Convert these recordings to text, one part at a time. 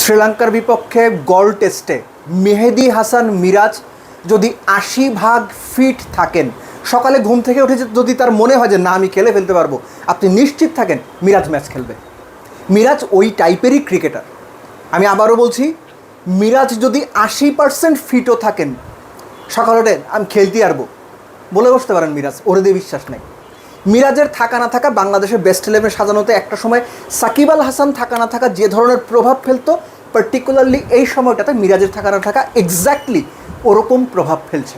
শ্রীলঙ্কার বিপক্ষে গল টেস্টে মেহেদি হাসান মিরাজ যদি আশি ভাগ ফিট থাকেন, সকালে ঘুম থেকে উঠে যদি তার মনে হয় যে না, আমি খেলে ফেলতে পারব, আপনি নিশ্চিত থাকেন মিরাজ ম্যাচ খেলবে। মিরাজ ওই টাইপেরই ক্রিকেটার আমি আবারও বলছি, মিরাজ যদি আশি পার্সেন্ট ফিটও থাকেন, সকালে আমি খেলতে পারব। বলে বসতে পারেন মিরাজ, ওরে দিয়ে বিশ্বাস নেই। মিরাজের থাকা না থাকা বাংলাদেশের বেস্ট ইলেভেন সাজানোতে একটা সময় সাকিব আল হাসান থাকা না থাকা যে ধরনের প্রভাব ফেলতো পার্টিকুলারলি এই সময়টাতে মিরাজের থাকা না থাকা এক্স্যাক্টলি ওরকম প্রভাব ফেলছে।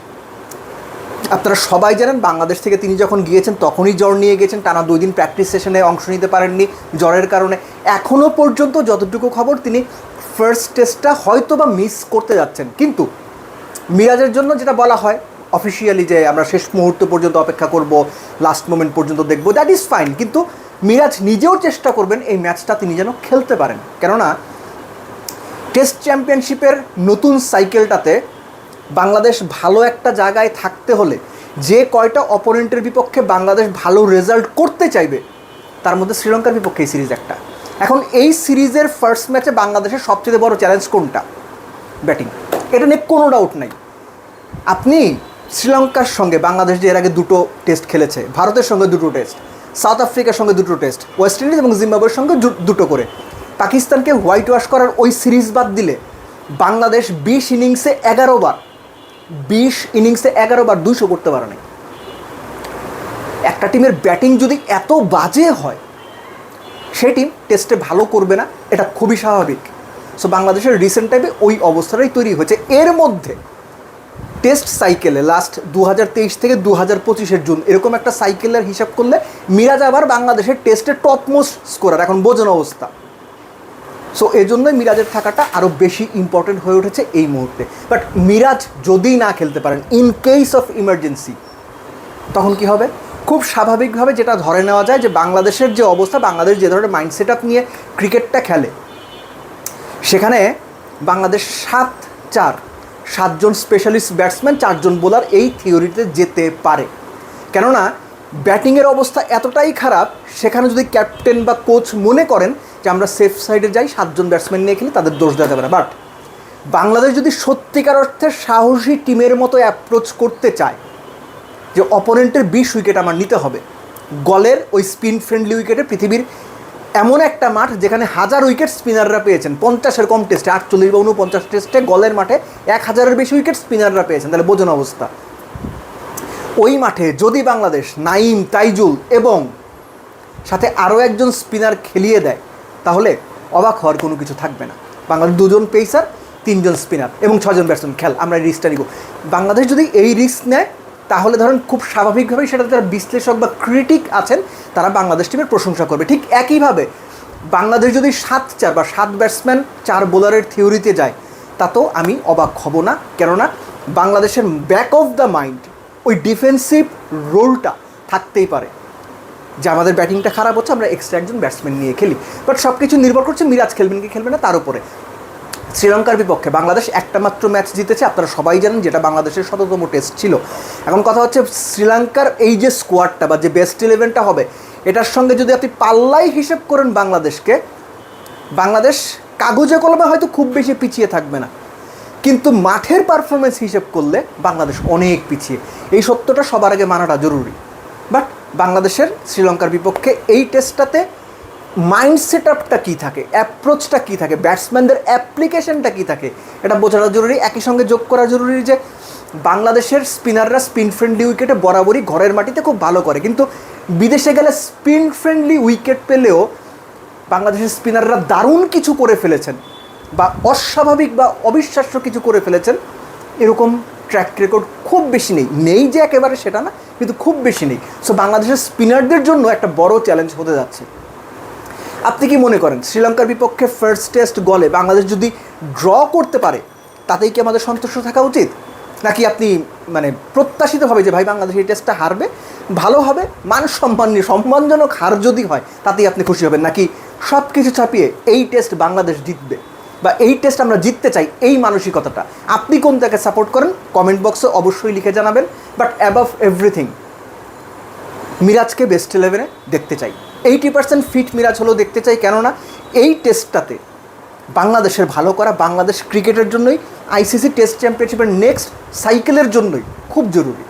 আপনারা সবাই জানেন বাংলাদেশ থেকে তিনি যখন গিয়েছেন তখনই জ্বর নিয়ে গেছেন, টানা দুই দিন প্র্যাকটিস সেশনে অংশ নিতে পারেননি জ্বরের কারণে। এখনও পর্যন্ত যতটুকু খবর, তিনি ফার্স্ট টেস্টটা হয়তো বা মিস করতে যাচ্ছেন। কিন্তু মিরাজের জন্য যেটা বলা হয় অফিসিয়ালি যে আমরা শেষ মুহূর্ত পর্যন্ত অপেক্ষা করব লাস্ট মোমেন্ট পর্যন্ত দেখব দ্যাট ইজ ফাইন কিন্তু মিরাজ নিজেও চেষ্টা করবেন এই ম্যাচটা তিনি যেন খেলতে পারেন। কেননা টেস্ট চ্যাম্পিয়নশিপের নতুন সাইকেলটাতে বাংলাদেশ ভালো একটা জায়গায় থাকতে হলে যে কয়টা অপোনেন্টের বিপক্ষে বাংলাদেশ ভালো রেজাল্ট করতে চাইবে, তার মধ্যে শ্রীলঙ্কার বিপক্ষে এই সিরিজ একটা। এখন এই সিরিজের ফার্স্ট ম্যাচে বাংলাদেশের সবচেয়ে বড় চ্যালেঞ্জ কোনটা? ব্যাটিং এটা নিয়ে কোনো ডাউট নাই। আপনি শ্রীলঙ্কার সঙ্গে বাংলাদেশ যে এর আগে দুটো টেস্ট খেলেছে, ভারতের সঙ্গে দুটো টেস্ট সাউথ আফ্রিকার সঙ্গে দুটো টেস্ট ওয়েস্ট ইন্ডিজ এবং জিম্বাবুয়ের সঙ্গে দুটো করে। পাকিস্তানকে হোয়াইট ওয়াশ করার ওই সিরিজ বাদ দিলে বাংলাদেশ বিশ ইনিংসে এগারো বার, বিশ ইনিংসে এগারো বার দুশো করতে পারে নাই। একটা টিমের ব্যাটিং যদি এত বাজে হয়, সেই টিম টেস্টে ভালো করবে না, এটা খুবই স্বাভাবিক। সো বাংলাদেশের রিসেন্ট টাইমে ওই অবস্থাটাই তৈরি হয়েছে। এর মধ্যে টেস্ট সাইকেলে লাস্ট দু হাজার তেইশ থেকে দু হাজার পঁচিশের জুন, এরকম একটা সাইকেলের হিসাব করলে মিরাজ আবার বাংলাদেশের টেস্টে টপ মোস্ট স্কোরার এখন বোঝানো অবস্থা। সো এই জন্যই মিরাজের থাকাটা আরও বেশি ইম্পর্টেন্ট হয়ে উঠেছে এই মুহূর্তে। বাট মিরাজ যদি না খেলতে পারেন ইন কেস অফ ইমার্জেন্সি তখন কি হবে? খুব স্বাভাবিকভাবে যেটা ধরে নেওয়া যায় যে বাংলাদেশের যে অবস্থা, বাংলাদেশ যে ধরনের মাইন্ড সেট আপ নিয়ে ক্রিকেটটা খেলে, সেখানে বাংলাদেশ সাত চার সাতজন স্পেশালিস্ট ব্যাটসম্যান চারজন বোলার এই থিওরিতে যেতে পারে। কেননা ব্যাটিংয়ের অবস্থা এতটাই খারাপ, সেখানে যদি ক্যাপ্টেন বা কোচ মনে করেন যে আমরা সেফ সাইডে যাই, সাতজন ব্যাটসম্যান নিয়ে খেলি তাদের দোষ দেওয়া যাবে না। বাট বাংলাদেশ যদি সত্যিকার অর্থে সাহসী টিমের মতো অ্যাপ্রোচ করতে চায়, যে অপোনেন্টের বিশ উইকেট আমার নিতে হবে, গলের ওই স্পিন ফ্রেন্ডলি উইকেটে পৃথিবীর এমন একটা মাঠ যেখানে হাজার উইকেট স্পিনাররা পেয়েছেন। পঞ্চাশের কম টেস্টে আটচল্লিশ বা উনপঞ্চাশ টেস্টে গলের মাঠে এক হাজারের বেশি উইকেট স্পিনাররা পেয়েছেন। তাহলে বোঝানো অবস্থা। ওই মাঠে যদি বাংলাদেশ নাইম তাইজুল এবং সাথে আরও একজন স্পিনার খেলিয়ে দেয়, তাহলে অবাক হওয়ার কোনো কিছু থাকবে না। বাংলাদেশ দুজন পেসার তিনজন স্পিনার এবং ছজন ব্যাটসম্যান খেল, আমরা রিস্কটা নিব। বাংলাদেশ যদি এই রিস্ক নেয়, তাহলে ধরেন খুব স্বাভাবিকভাবেই সেটা যারা বিশ্লেষক বা ক্রিটিক আছেন। তারা বাংলাদেশ টিমের প্রশংসা করবে। ঠিক একইভাবে বাংলাদেশ যদি সাত চার বা সাত ব্যাটসম্যান চার বোলারের থিওরিতে যায় তাতেও আমি অবাক হব না। কেননা বাংলাদেশের ব্যাক অফ দ্য মাইন্ড ওই ডিফেন্সিভ রোলটা থাকতেই পারে। যে আমাদের ব্যাটিংটা খারাপ হচ্ছে, আমরা এক্সট্রা একজন ব্যাটসম্যান নিয়ে খেলি। বাট সব কিছু নির্ভর করছে মিরাজ খেলবেন কি খেলবে না, তার উপরে। শ্রীলঙ্কার বিপক্ষে বাংলাদেশ একটা মাত্র ম্যাচ জিতেছে, আপনারা সবাই জানেন যেটা বাংলাদেশের শততম টেস্ট ছিল। এখন কথা হচ্ছে শ্রীলঙ্কার এই যে স্কোয়াডটা বা যে বেস্ট ইলেভেনটা হবে এটার সঙ্গে যদি আপনি পাল্লাই হিসেব করেন বাংলাদেশকে, বাংলাদেশ কাগজে কলমে হয়তো খুব বেশি পিছিয়ে থাকবে না। কিন্তু মাঠের পারফরমেন্স হিসেব করলে বাংলাদেশ অনেক পিছিয়ে। এই সত্যটা সবার আগে মানাটা জরুরি। বাট বাংলাদেশের শ্রীলঙ্কার বিপক্ষে এই টেস্টটাতে মাইন্ড সেট আপটা কী থাকে? অ্যাপ্রোচটা কী থাকে? ব্যাটসম্যানদের অ্যাপ্লিকেশনটা কী থাকে? এটা বোঝাটা জরুরি। একই সঙ্গে যোগ করা জরুরি যে বাংলাদেশের স্পিনাররা স্পিন ফ্রেন্ডলি উইকেটে বরাবরই ঘরের মাটিতে খুব ভালো করে। কিন্তু বিদেশে গেলে স্পিন ফ্রেন্ডলি উইকেট পেলেও বাংলাদেশের স্পিনাররা দারুণ কিছু করে ফেলেছেন বা অস্বাভাবিক বা অবিশ্বাস্য কিছু করে ফেলেছেন। এরকম ট্র্যাক রেকর্ড খুব বেশি নেই। নেই যে একেবারে সেটা না, কিন্তু খুব বেশি নেই। সো বাংলাদেশের স্পিনারদের জন্য একটা বড় চ্যালেঞ্জ হতে যাচ্ছে। আপনি কি মনে করেন, শ্রীলঙ্কার বিপক্ষে ফার্স্ট টেস্ট গলে বাংলাদেশ যদি ড্র করতে পারে, তাতেই কি আমাদের সন্তুষ্ট থাকা উচিত? নাকি আপনি মানে প্রত্যাশিতভাবে যে ভাই বাংলাদেশ এই টেস্টটা হারবে, ভালো হবে, মান সম্মান নিয়ে, সম্মানজনক হার যদি হয়, তাতেই আপনি খুশি হবেন। নাকি সব কিছু ছাপিয়ে এই টেস্ট বাংলাদেশ জিতবে? বা এই টেস্ট আমরা জিততে চাই এই মানসিকতাটা। আপনি কোনটাকে সাপোর্ট করেন? কমেন্ট বক্সে অবশ্যই লিখে জানাবেন। বাট অ্যাবাভ এভরিথিং মিরাজকে বেস্ট ইলেভেনে দেখতে চাই। এইটি পার্সেন্ট ফিট মিরাজ হলেও দেখতে চাই। কেননা, এই টেস্টটাতে বাংলাদেশের ভালো করা বাংলাদেশ ক্রিকেটের জন্যই আইসিসি টেস্ট চ্যাম্পিয়নশিপের নেক্সট সাইকেলের জন্যই খুব জরুরি।